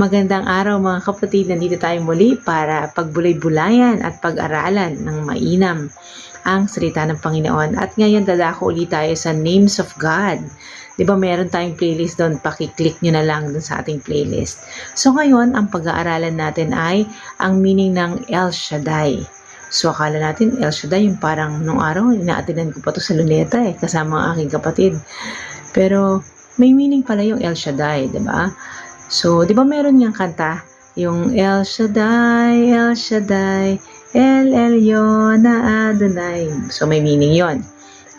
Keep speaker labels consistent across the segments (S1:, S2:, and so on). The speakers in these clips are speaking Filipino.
S1: Magandang araw mga kapatid, nandito tayo muli para pagbulay-bulayan at pag-aralan ng mainam ang salita ng Panginoon. At ngayon dadako ulit tayo sa Names of God. Di ba meron tayong playlist doon, pakiclick nyo na lang doon sa ating playlist. So ngayon, ang pag-aaralan natin ay ang meaning ng El Shaddai. So akala natin El Shaddai yung parang nung araw, inaatinan ko pa to sa luneta eh, kasama ang aking kapatid. Pero may meaning pala yung El Shaddai, di ba? So, di ba meron niyang kanta? Yung El Shaddai, El Shaddai, El Elyon na Adonai. So, may meaning yon.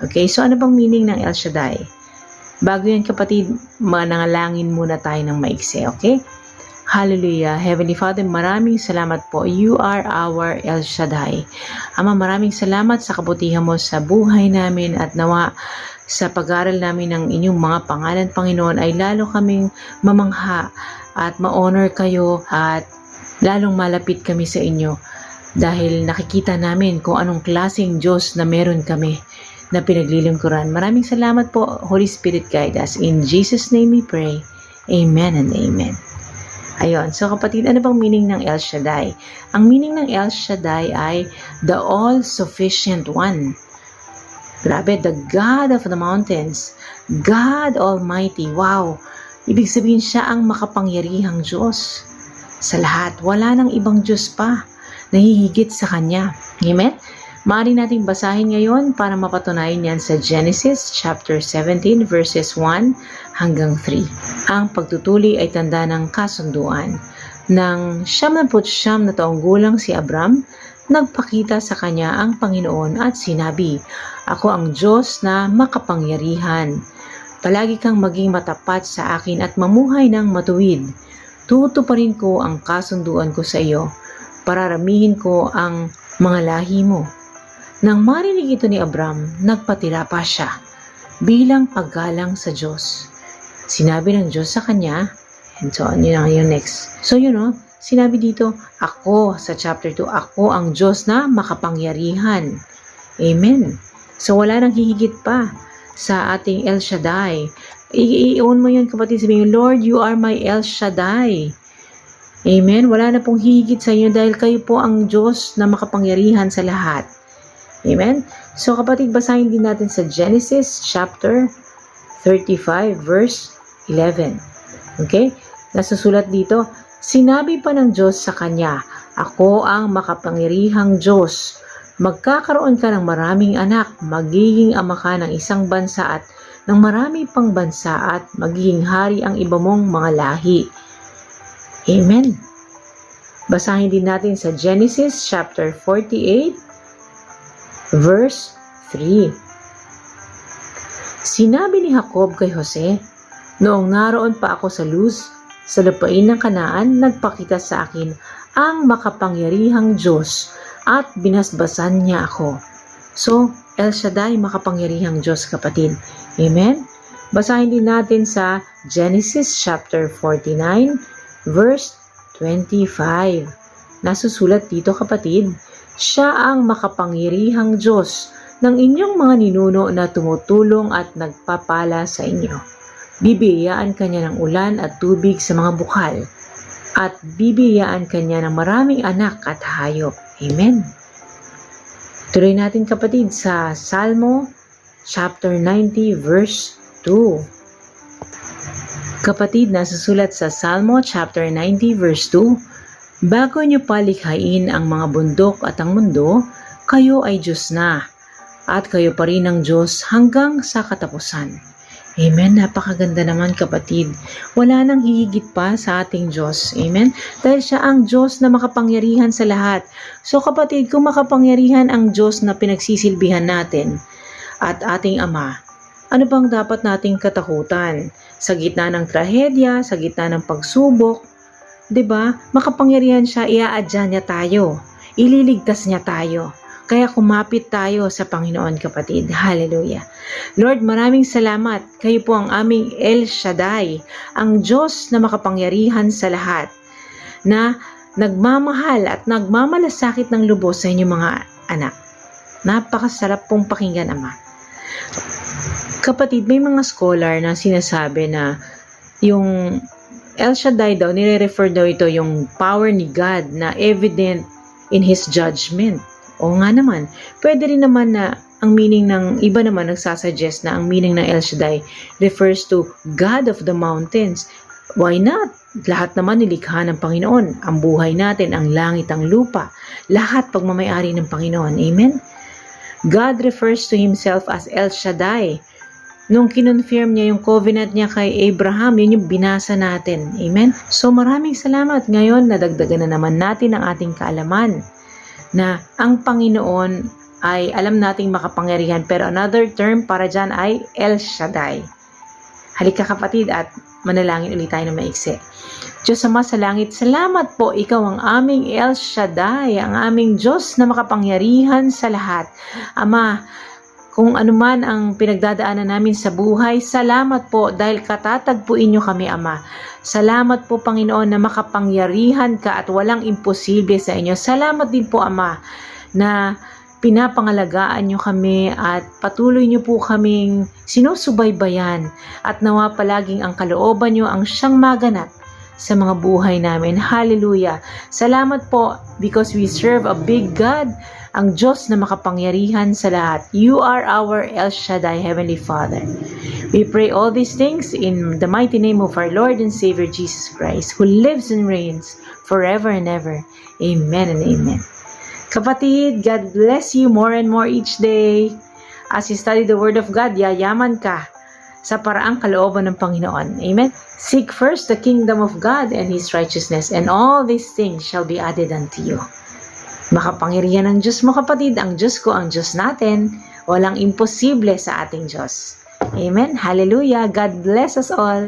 S1: Okay, so ano bang meaning ng El Shaddai? Bago yan kapatid, manangalangin muna tayo ng maiksi, okay? Hallelujah. Heavenly Father, maraming salamat po. You are our El Shaddai. Ama, maraming salamat sa kabutihan mo sa buhay namin at nawa sa pag-aral namin ng inyong mga pangalan, Panginoon, ay lalo kaming mamangha at ma-honor kayo at lalong malapit kami sa inyo dahil nakikita namin kung anong klaseng Diyos na meron kami na pinaglilingkuran. Maraming salamat po, Holy Spirit guide us. In Jesus' name we pray. Amen and amen. Ayun. So kapatid, ano bang meaning ng El Shaddai? Ang meaning ng El Shaddai ay the all-sufficient one. Grabe, the God of the mountains. God Almighty. Wow. Ibig sabihin siya ang makapangyarihang Diyos. Sa lahat, wala nang ibang Diyos pa na hihigit sa Kanya. Amen? Maaari nating basahin ngayon para mapatunayan yan sa Genesis chapter 17 verses 1 hanggang 3. Ang pagtutuli ay tanda ng kasunduan. Nang siyam na taong gulang si Abram, nagpakita sa kanya ang Panginoon at sinabi, Ako ang Diyos na makapangyarihan. Palagi kang maging matapat sa akin at mamuhay ng matuwid. Tutuparin ko ang kasunduan ko sa iyo. Pararamihin ko ang mga lahi mo. Nang marinig ito ni Abram, nagpatira pa siya bilang paggalang sa Diyos. Sinabi ng Diyos sa kanya, and so on, yun ang yung next. So yun know, sinabi dito, ako, sa chapter 2, ako ang Diyos na makapangyarihan. Amen. So wala nang hihigit pa sa ating El Shaddai. I-own mo yun kapatid, sabihin, Lord, you are my El Shaddai. Amen. Wala na pong hihigit sa inyo dahil kayo po ang Diyos na makapangyarihan sa lahat. Amen? So kapatid, basahin din natin sa Genesis chapter 35 verse 11. Okay? Nasusulat dito, Sinabi pa ng Diyos sa kanya, Ako ang makapangyarihang Diyos. Magkakaroon ka ng maraming anak, magiging ama ka ng isang bansa at ng marami pang bansa at magiging hari ang iba mong mga lahi. Amen. Basahin din natin sa Genesis chapter 48 verse 3. Sinabi ni Jacob kay Jose, Noong naroon pa ako sa Luz, sa lupain ng Kanaan, nagpakita sa akin ang makapangyarihang Diyos at binasbasan niya ako. So, El Shaddai, makapangyarihang Diyos kapatid. Amen? Basahin din natin sa Genesis chapter 49 verse 25. Nasusulat dito kapatid, siya ang makapangyarihang Diyos ng inyong mga ninuno na tumutulong at nagpapala sa inyo. Bibiyaan kanya ng ulan at tubig sa mga bukal at bibiyaan kanya ng maraming anak at hayop. Amen. Tuloy natin kapatid sa Salmo chapter 90 verse 2. Kapatid, nasusulat sa Salmo chapter 90 verse 2, Bago niyo palikhain ang mga bundok at ang mundo, kayo ay Diyos na, at kayo pa rin ang Diyos hanggang sa katapusan. Amen. Napakaganda naman kapatid. Wala nang hihigit pa sa ating Diyos. Amen. Dahil siya ang Diyos na makapangyarihan sa lahat. So kapatid, kung makapangyarihan ang Diyos na pinagsisilbihan natin at ating Ama, ano bang dapat nating katakutan? Sa gitna ng trahedya, sa gitna ng pagsubok, 'di ba? Makapangyarihan siya, iaadya niya tayo. Ililigtas niya tayo. Kaya kumapit tayo sa Panginoon kapatid. Hallelujah. Lord, maraming salamat. Kayo po ang aming El Shaddai, ang Diyos na makapangyarihan sa lahat, na nagmamahal at nagmamalasakit ng lubos sa inyong mga anak. Napakasarap pong pakinggan, Ama. Kapatid, may mga scholar na sinasabi na yung El Shaddai daw, nire-refer daw ito yung power ni God na evident in His judgment. O nga naman, pwede rin naman na ang meaning ng iba naman nagsasuggest na ang meaning ng El Shaddai refers to God of the mountains. Why not? Lahat naman nilikha ng Panginoon. Ang buhay natin, ang langit, ang lupa. Lahat pagmamayari ng Panginoon. Amen? God refers to Himself as El Shaddai. Nung kinonfirm niya yung covenant niya kay Abraham, yun yung binasa natin. Amen? So maraming salamat. Ngayon, nadagdagan na naman natin ang ating kaalaman na ang Panginoon ay alam nating makapangyarihan pero another term para dyan ay El Shaddai. Halika kapatid at manalangin ulit tayo ng maiksi. Diyos Ama sa langit, salamat po ikaw ang aming El Shaddai, ang aming Diyos na makapangyarihan sa lahat. Ama, kung anuman ang pinagdadaanan namin sa buhay, salamat po dahil katatagpuin niyo kami, Ama. Salamat po, Panginoon, na makapangyarihan ka at walang imposible sa inyo. Salamat din po, Ama, na pinapangalagaan niyo kami at patuloy niyo po kaming sinusubaybayan at nawa palaging ang kalooban niyo ang siyang maganap sa mga buhay namin. Hallelujah! Salamat po because we serve a big God, ang Diyos na makapangyarihan sa lahat. You are our El Shaddai, Heavenly Father. We pray all these things in the mighty name of our Lord and Savior Jesus Christ, who lives and reigns forever and ever. Amen and amen. Kapatid, God bless you more and more each day. As you study the Word of God, yayaman ka sa paraang kalooban ng Panginoon. Amen? Seek first the kingdom of God and His righteousness, and all these things shall be added unto you. Makapangyarihan ang Diyos mo kapatid, ang Diyos ko, ang Diyos natin. Walang imposible sa ating Diyos. Amen? Hallelujah! God bless us all!